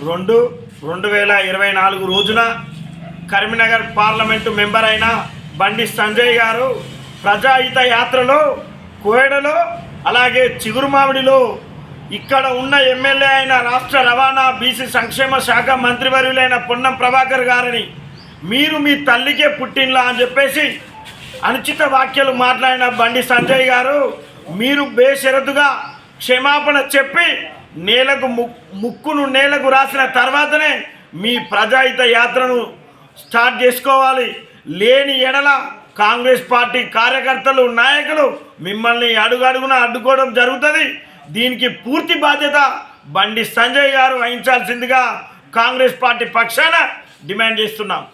రెండు రెండు వేల ఇరవై నాలుగు రోజున కరీంనగర్ పార్లమెంటు మెంబర్ అయిన బండి సంజయ్ గారు ప్రజాహిత యాత్రలో కోయడలో అలాగే చిగురుమామిడిలో ఇక్కడ ఉన్న ఎమ్మెల్యే అయిన రాష్ట్ర రవాణా బీసీ సంక్షేమ శాఖ మంత్రివర్యులైన పొన్నం ప్రభాకర్ గారిని మీరు మీ తల్లికే పుట్టినలా అని చెప్పేసి అనుచిత వాక్యాలు మాట్లాడిన బండి సంజయ్ గారు మీరు బేషరతుగా క్షమాపణ చెప్పి నేలకు ము- ముక్కును నేలకు రాసిన తర్వాతనే మీ ప్రజాహిత యాత్రను స్టార్ట్ చేసుకోవాలి. లేని ఎడల కాంగ్రెస్ పార్టీ కార్యకర్తలు నాయకులు మిమ్మల్ని అడుగడుగున అడ్డుకోవడం జరుగుతుంది. దీనికి పూర్తి బాధ్యత బండి సంజయ్ గారు వహించాల్సిందిగా కాంగ్రెస్ పార్టీ పక్షాన డిమాండ్ చేస్తున్నాం.